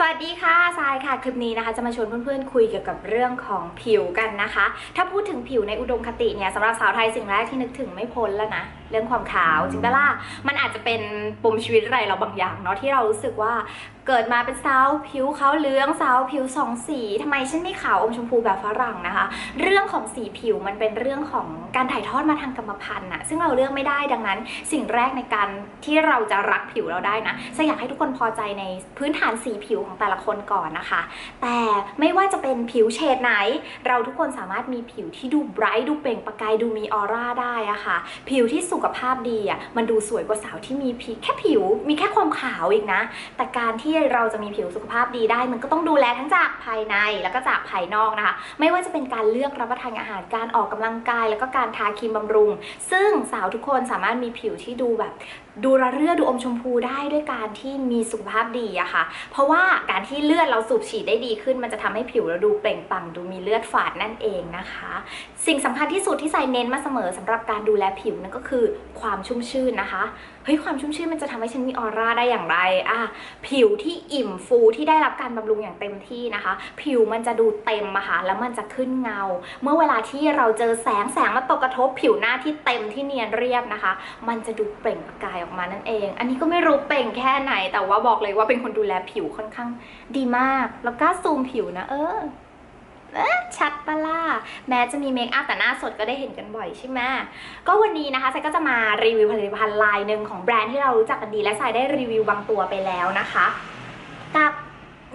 สวัสดีค่ะทรายค่ะ คลิปนี้นะคะจะมาชวนเพื่อนๆคุยเกี่ยวกับเรื่องของผิวกันนะคะ ถ้าพูดถึงผิวในอุดมคติเนี่ยสำหรับสาวไทยสิ่งแรกที่นึกถึงไม่พ้นแล้วนะ เรื่องความขาวจริงปะล่ะมันอาจจะเป็นปมชีวิตอะไรเราบางอย่างเนาะที่เรารู้สึกว่าเกิดมาเป็นสาวผิวขาวเหลืองสาวผิวสองสีทำไมฉันไม่ขาวอมชมพูแบบฝรั่งนะคะ เรื่องของสีผิวมันเป็นเรื่องของการถ่ายทอดมาทางกรรมพันธุ์อะซึ่งเราเลือกไม่ได้ดังนั้น สิ่งแรกในการที่เราจะรักผิวเราได้นะจะอยากให้ทุกคนพอใจในพื้นฐานสีผิวของแต่ละคนก่อนนะคะ แต่ไม่ว่าจะเป็นผิวเฉดไหน เราทุกคนสามารถมีผิวที่ดูไบรท์ดูเปล่งประกายดูมีออร่าได้อะค่ะผิวที่สุขภาพดีอะมันดูสวยกว่าสาวที่มีผิวแค่ผิว มีแค่ความขาวอีกนะ แต่การที่เราจะมีผิวสุขภาพดีได้ มันก็ต้องดูแลทั้งจากภายในแล้วก็จากภายนอกนะคะ ไม่ว่าจะเป็นการเลือกรับประทานอาหารการออกกำลังกาย แล้วก็การทาครีมบำรุง ซึ่งสาวทุกคนสามารถมีผิวที่ดูแบบดูระเรื่อดูอมชมพูได้ด้วยการที่มีสุขภาพดีอะค่ะ เพราะว่าการที่เลือดเราสูบฉีดได้ดีขึ้น มันจะทำให้ผิวเราดูเปล่งปลั่งดูมีเลือดฝาดนั่นเองนะคะ สิ่งสำคัญที่สุดที่ใส่เน้นมาเสมอสำหรับการดูแลผิวนั่นก็คือความชุ่มชื่นนะคะ เฮ้ยความชุ่มชื่นมันจะทำให้ฉันมีออร่าได้อย่างไรอะผิวที่อิ่มฟูที่ได้รับการบำรุงอย่างเต็มที่นะคะ ผิวมันจะดูเต็มอะค่ะแล้วมันจะขึ้นเงา เมื่อเวลาที่เราเจอแสงแสงมาตกกระทบ ผิวหน้าที่เต็มที่เนียนเรียบนะคะ มันจะดูเปล่งประกายออกมานั่นเอง อันนี้ก็ไม่รู้เปล่งแค่ไหน แต่ว่าบอกเลยว่าเป็นคนดูแลผิวค่อนข้างดีมาก แล้วกล้าซูมผิวนะเออ ชัดปะล่ะแม้จะมีเมคอัพแต่หน้าสดก็ได้เห็นกันบ่อยใช่ไหมก็วันนี้นะคะไซก็จะมารีวิวผลิตภัณฑ์ลายหนึ่งของแบรนด์ที่เรารู้จักกันดีและไซได้รีวิวบางตัวไปแล้วนะคะกับ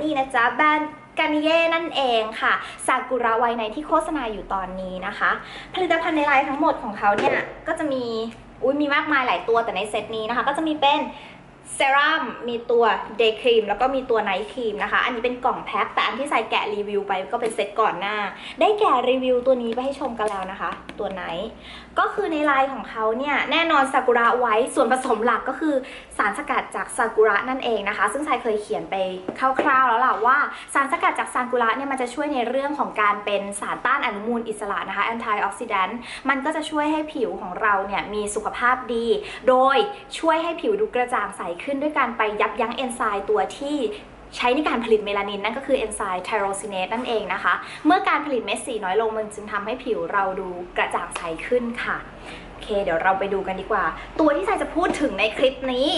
นี่นะจ๊ะแบรนด์กันเย่นั่นเองค่ะซากุระไวในที่โฆษณาอยู่ตอนนี้นะคะ ผลิตภัณฑ์ในไลน์ทั้งหมดของเขาเนี่ยก็จะมีอุ้ยมีมากมายหลายตัวแต่ในเซตนี้นะคะ ก็จะมีเป็น เซรั่มมีตัวเดย์ครีมแล้วก็มีตัวไนท์ครีมนะคะ อันนี้เป็นกล่องแพ็คแต่อันที่ใส่แกะรีวิวไปก็เป็นเซตก่อนหน้า ได้แกะรีวิวตัวนี้ไปให้ชมกันแล้วนะคะ ตัวไนท์ก็คือในไลน์ของเขาเนี่ยแน่นอนซากุระไว้ส่วนผสมหลักก็คือสารสกัดจากซากุระนั่นเองนะคะ ซึ่งไซเคยเขียนไปคร่าวๆแล้วล่ะว่า สารสกัดจากซากุระเนี่ยมันจะช่วยในเรื่องของการเป็นสารต้านอนุมูลอิสระนะคะ anti oxidant มันก็จะช่วยให้ผิวของเราเนี่ยมีสุขภาพดี โดยช่วยให้ผิวดูกระจ่างใสขึ้นด้วยการไปยับยั้งเอนไซม์ตัวที่ใช้ในการผลิตเมลานินนั่นก็คือเอนไซม์ไทโรซินเนตนั่นเองนะคะ เมื่อการผลิตเม็ดสีน้อยลงมันจึงทำให้ผิวเราดูกระจ่างใสขึ้นค่ะ โอเค เดี๋ยวเราไปดูกันดีกว่า ตัวที่ใส่จะพูดถึงในคลิปนี้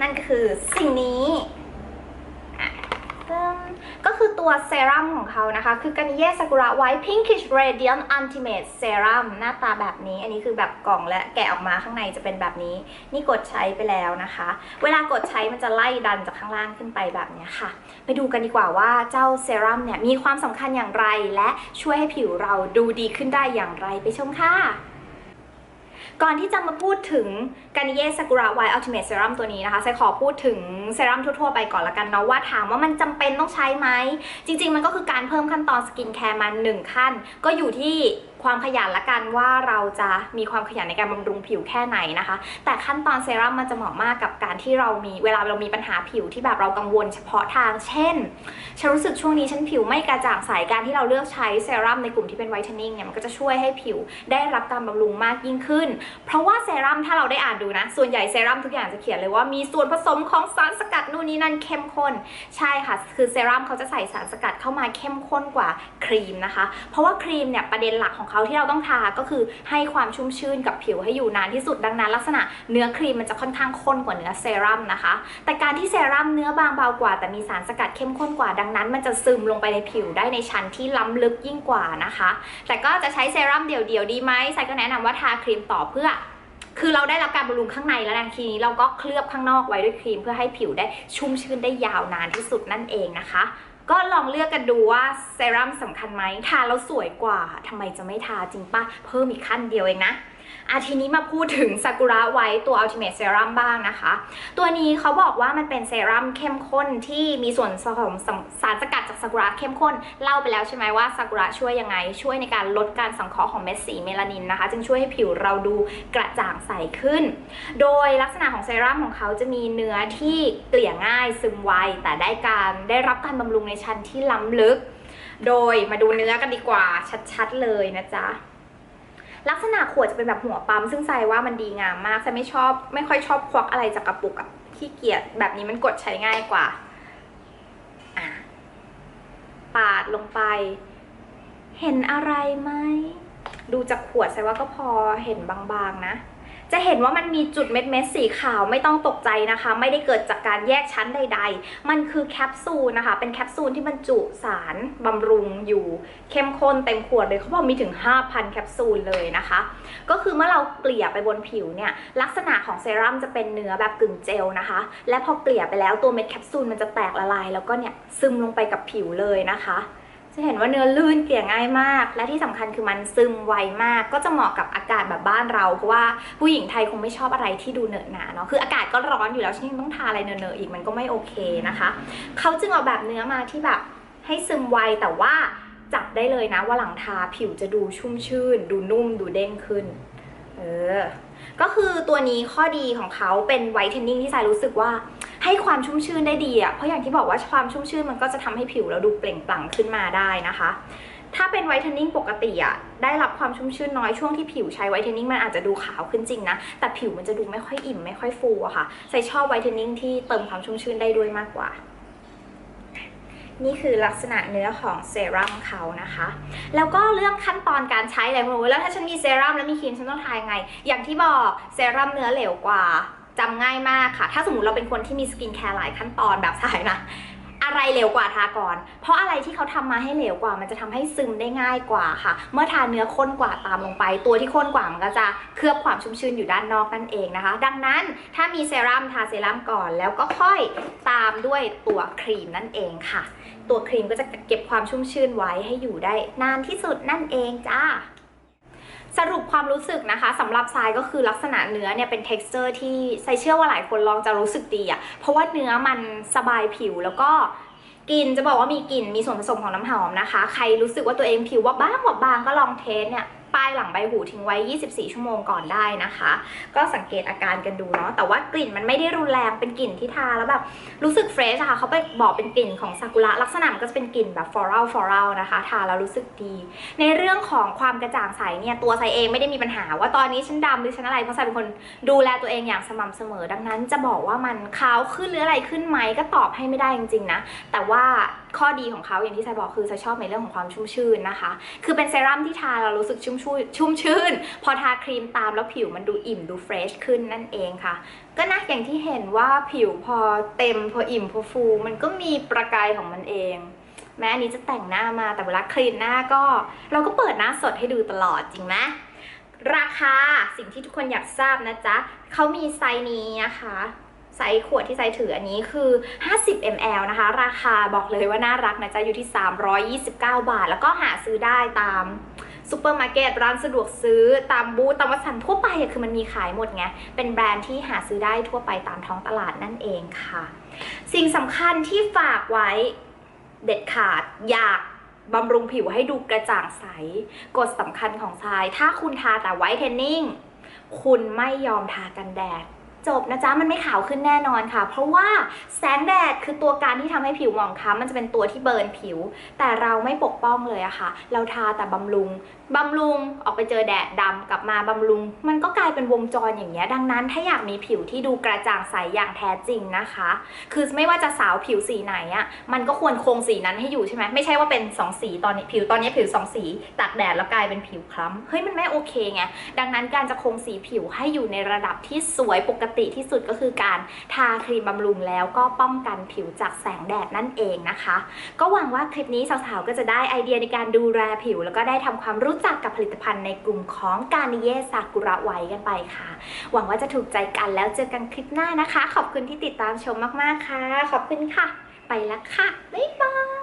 นั่นก็คือสิ่งนี้อะซึ่ง คือตัวเซรั่มของเขานะคะ คือกันเย่ซากุระไวท์ pinkish radiant ultimate serum หน้าตาแบบนี้ อันนี้คือแบบกล่องและแกะออกมาข้างในจะเป็นแบบนี้ นี่กดใช้ไปแล้วนะคะ เวลากดใช้มันจะไล่ดันจากข้างล่างขึ้นไปแบบนี้ค่ะ ไปดูกันดีกว่าว่าเจ้าเซรั่มเนี่ยมีความสำคัญอย่างไร และช่วยให้ผิวเราดูดีขึ้นได้อย่างไรไปชมค่ะ ก่อนที่จะมาพูดถึงกานิเย่ซากุระไวท์อัลติเมทเซรั่มตัวนี้นะคะไซขอพูดถึงเซรั่มทั่วๆไปก่อนละกันเนาะว่าถามว่ามันจำเป็นต้องใช้ไหม จริง ๆ มันก็คือการเพิ่มขั้นตอนสกินแคร์มาหนึ่งขั้น ก็อยู่ที่ความขยันละกันว่าเราจะมีความขยันในการบำรุงผิวแค่ไหนนะคะ แต่ขั้นตอนเซรั่มมันจะเหมาะมากกับการที่เรามีเวลาเรามีปัญหาผิวที่แบบเรากังวลเฉพาะทาง เช่น ฉันรู้สึกช่วงนี้ฉันผิวไม่กระจ่างใสการที่เราเลือกใช้เซรั่มในกลุ่มที่เป็นไวท์เทนนิ่งเนี่ยมันก็จะช่วยให้ผิวได้รับการบำรุงมากยิ่งขึ้น เพราะว่าเซรั่มถ้าเราได้อ่านดูนะ ส่วนใหญ่เซรั่มทุกอย่างจะเขียนเลยว่ามีส่วนผสมของสารสกัดนู่นนี่นั่นเข้มข้น ใช่ค่ะ คือเซรั่มเขาจะใส่สารสกัดเข้ามาเข้มข้นกว่าครีมนะคะ เพราะว่าครีมเนี่ยประเด็นหลักของเขาที่เราต้องทาก็คือให้ความชุ่มชื่นกับผิวให้อยู่นานที่สุดดังนั้น ลักษณะเนื้อครีมมันจะค่อนข้างข้นกว่าเนื้อเซรั่มนะคะ แต่การที่เซรั่มเนื้อบางเบากว่า แต่มีสารสกัดเข้มข้นกว่าดังนั้น มันจะซึมลงไปในผิวได้ในชั้นที่ล้ำลึกยิ่งกว่านะคะ แต่ก็จะใช้เซรั่มเดี่ยวๆดีไหมไซก็แนะนำว่าทาครีมต่อเพื่อคือเราได้รับการบำรุงข้างในแล้วนะทีนี้เราก็เคลือบข้างนอกไว้ด้วยครีมเพื่อให้ผิวได้ชุ่มชื่นได้ยาวนานที่สุดนั่นเองนะคะ ก็ลองเลือกกันดูว่าเซรั่มสำคัญไหมทาแล้วสวยกว่าทำไมจะไม่ทาจริงปะเพิ่มอีกขั้นเดียวเองนะอาทีนี้มาพูดถึงซากุระไว้ตัว Ultimate Serum บ้างนะคะ ตัวนี้เขาบอกว่ามันเป็นเซรั่มเข้มข้นที่มีส่วนผสมสารสกัดจากซากุระเข้มข้น เล่าไปแล้วใช่ไหมว่าซากุระช่วยยังไง ช่วยในการลดการสังเคราะห์ของเม็ดสีเมลานินนะคะ จึงช่วยให้ผิวเราดูกระจ่างใสขึ้น โดยลักษณะของเซรั่มของเขาจะมีเนื้อที่เกลี่ยง่ายซึมไวแต่ได้การได้รับการบำรุงในชั้นที่ล้ำลึก โดยมาดูเนื้อกันดีกว่าชัดๆเลยนะจ๊ะลักษณะขวดจะเป็นแบบหัวปั๊มซึ่งใส่ว่ามันดีงามมากใส่ไม่ชอบไม่ค่อยชอบควักอะไรจากกระปุกอะขี้เกียจแบบนี้มันกดใช้ง่ายกว่าปาดลงไป เห็นอะไรไหมดูจากขวดใส่ว่าก็พอเห็นบางๆนะ จะเห็นว่ามันมีจุดเม็ดเม็ดสีขาวไม่ต้องตกใจนะคะ ไม่ได้เกิดจากการแยกชั้นใด ๆ มันคือแคปซูลนะคะ เป็นแคปซูลที่บรรจุสารบำรุงอยู่ เข้มข้นเต็มขวดเลยเขาบอกมีถึง 5,000 แคปซูลเลยนะคะ ก็คือเมื่อเราเกลี่ยไปบนผิวเนี่ยลักษณะของเซรั่มจะเป็นเนื้อแบบกึ่งเจลนะคะ และพอเกลี่ยไปแล้วตัวเม็ดแคปซูลมันจะแตกละลาย แล้วก็เนี่ยซึมลงไปกับผิวเลยนะคะ จะเห็นว่าเนื้อลื่นเกลี่ยง่ายมาก และที่สำคัญคือมันซึมไวมาก ก็จะเหมาะกับอากาศแบบบ้านเราเพราะว่าผู้หญิงไทยคงไม่ชอบอะไรที่ดูเหนอะหนาเนาะคืออากาศก็ร้อนอยู่แล้วฉันยังต้องทาอะไรเนอะๆอีกมันก็ไม่โอเคนะคะเขาจึงออกแบบเนื้อมาที่แบบให้ซึมไวแต่ว่าจับได้เลยนะว่าหลังทาผิวจะดูชุ่มชื่น ดูนุ่มดูเด้งขึ้น เออ ก็คือตัวนี้ข้อดีของเขาเป็นไวท์เทนนิ่งที่สายรู้สึกว่า ให้ความชุ่มชื่นได้ดีอะเพราะอย่างที่บอกว่าความชุ่มชื่นมันก็จะทำให้ผิวเราดูเปล่งปลั่งขึ้นมาได้นะคะ ถ้าเป็นไวท์เทนนิ่งปกติอะได้รับความชุ่มชื่นน้อยช่วงที่ผิวใช้ไวท์เทนนิ่งมันอาจจะดูขาวขึ้นจริงนะ แต่ผิวมันจะดูไม่ค่อยอิ่มไม่ค่อยฟูอะค่ะใส่ชอบไวท์เทนนิ่งที่เติมความชุ่มชื่นได้ด้วยมากกว่านี่คือลักษณะเนื้อของเซรั่มเขานะคะ แล้วก็เรื่องขั้นตอนการใช้อะไรไม่รู้แล้วถ้าฉันมีเซรั่มแล้วมีครีมฉันต้องทายไง อย่างที่บอกเซรั่มเนื้อเหลวกว่า จำง่ายมากค่ะ ถ้าสมมติเราเป็นคนที่มีสกินแคร์หลายขั้นตอนแบบสายนะอะไรเหลวกว่าทาก่อน เพราะอะไรที่เขาทำมาให้เหลวกว่า มันจะทำให้ซึมได้ง่ายกว่าค่ะ เมื่อทาเนื้อข้นกว่าตามลงไป ตัวที่ข้นกว่ามันก็จะเคลือบความชุ่มชื้นอยู่ด้านนอกนั่นเองนะคะ ดังนั้นถ้ามีเซรั่มทาเซรั่มก่อนแล้วก็ค่อยตามด้วยตัวครีมนั่นเองค่ะ ตัวครีมก็จะเก็บความชุ่มชื่นไว้ให้อยู่ได้นานที่สุดนั่นเองจ้า สรุปความรู้สึกนะคะสำหรับทรายก็คือลักษณะเนื้อเนี่ยเป็น t e x t อร์ที่ทรายเชื่อว่าหลายคนลองจะรู้สึกดีอะ่ะเพราะว่าเนื้อมันสบายผิวแล้วก็กลิ่นจะบอกว่ามีกลิ่นมีส่วนผสมของน้ำหอมนะคะ ใครรู้สึกว่าตัวเองผิวว่าบ้างว่าบางก็ลองเทสเนี่ย ป้ายหลังใบหูทิ้งไว้ 24 ชั่วโมงก่อนได้นะคะ ก็สังเกตอาการกันดูเนาะแต่ว่ากลิ่นมันไม่ได้รุนแรงเป็นกลิ่นที่ทาแล้วแบบรู้สึกเฟรชอะค่ะเขาไปบอกเป็นกลิ่นของซากุระลักษณะมันก็จะเป็นกลิ่นแบบฟลอรัลฟลอรัลนะคะทาแล้วรู้สึกดี ในเรื่องของความกระจ่างใสเนี่ยตัวไซเองไม่ได้มีปัญหา ว่าตอนนี้ฉันดำหรือฉันอะไรเพราะไซเป็นคนดูแลตัวเองอย่างสม่ำเสมอ ดังนั้นจะบอกว่ามันขาวขึ้นหรืออะไรขึ้นไหมก็ตอบให้ไม่ได้จริงๆนะแต่ว่าข้อดีของเขาอย่างที่ไซบอกคือไซชอบในเรื่องของความชุ่มชื่นนะคะ คือเป็นเซรั่มที่ทาเรารู้สึกชุ่มชื่นชุ่มชื่น พอทาครีมตามแล้วผิวมันดูอิ่มดูเฟรชขึ้นนั่นเองค่ะ ก็นะอย่างที่เห็นว่าผิวพอเต็มพออิ่มพอฟู มันก็มีประกายของมันเอง แม้อันนี้จะแต่งหน้ามาแต่เวลาคลีนหน้าก็ เราก็เปิดหน้าสดให้ดูตลอดจริงไหมราคาสิ่งที่ทุกคนอยากทราบนะจ๊ะเขามีไซส์นี้นะคะ ไซส์ขวดที่ไซส์ถืออันนี้คือ 50 ml นะคะ ราคาบอกเลยว่าน่ารักนะจ๊ะอยู่ที่ 329 บาท แล้วก็หาซื้อได้ตามซูเปอร์มาร์เก็ตร้านสะดวกซื้อตามบูธตามวัสันทั่วไปอะคือมันมีขายหมดไง เป็นแบรนด์ที่หาซื้อได้ทั่วไปตามท้องตลาดนั่นเองค่ะ สิ่งสำคัญที่ฝากไว้เด็ดขาดอยากบำรุงผิวให้ดูกระจ่างใส กฎสำคัญของทราย ถ้าคุณทาแต่ไวท์เทนนิ่ง คุณไม่ยอมทากันแดด จบนะจ๊ะมันไม่ขาวขึ้นแน่นอนค่ะ เพราะว่าแสงแดดคือตัวการที่ทำให้ผิวหมองคล้ำมันจะเป็นตัวที่เบิร์นผิว แต่เราไม่ปกป้องเลยอะค่ะ เราทาแต่บำรุงบำรุงออกไปเจอแดดดำกลับมาบำรุง มันก็กลายเป็นวงจรอย่างเงี้ยดังนั้นถ้าอยากมีผิวที่ดูกระจ่างใสอย่างแท้จริงนะคะ คือไม่ว่าจะสาวผิวสีไหนอะมันก็ควรคงสีนั้นให้อยู่ใช่ไหมไม่ใช่ว่าเป็นสองสีตอนนี้ผิวตอนนี้ผิวสองสีตากแดดแล้วกลายเป็นผิวคล้ำเฮ้ยมันไม่โอเคไงดังนั้นการจะคงสีผิวให้อยู่ในระดับที่สวยปกติที่สุดก็คือการทาครีมบำรุงแล้วก็ป้องกันผิวจากแสงแดดนั่นเองนะคะ ก็หวังว่าคลิปนี้สาวๆก็จะได้ไอเดียในการดูแลผิว แล้วก็ได้ทำความรู้จักกับผลิตภัณฑ์ในกลุ่มของการนิเยซากุระไว้กันไปค่ะ หวังว่าจะถูกใจกันแล้วเจอกันคลิปหน้านะคะ ขอบคุณที่ติดตามชมมากๆค่ะ ขอบคุณค่ะ ไปแล้วค่ะบ๊ายบาย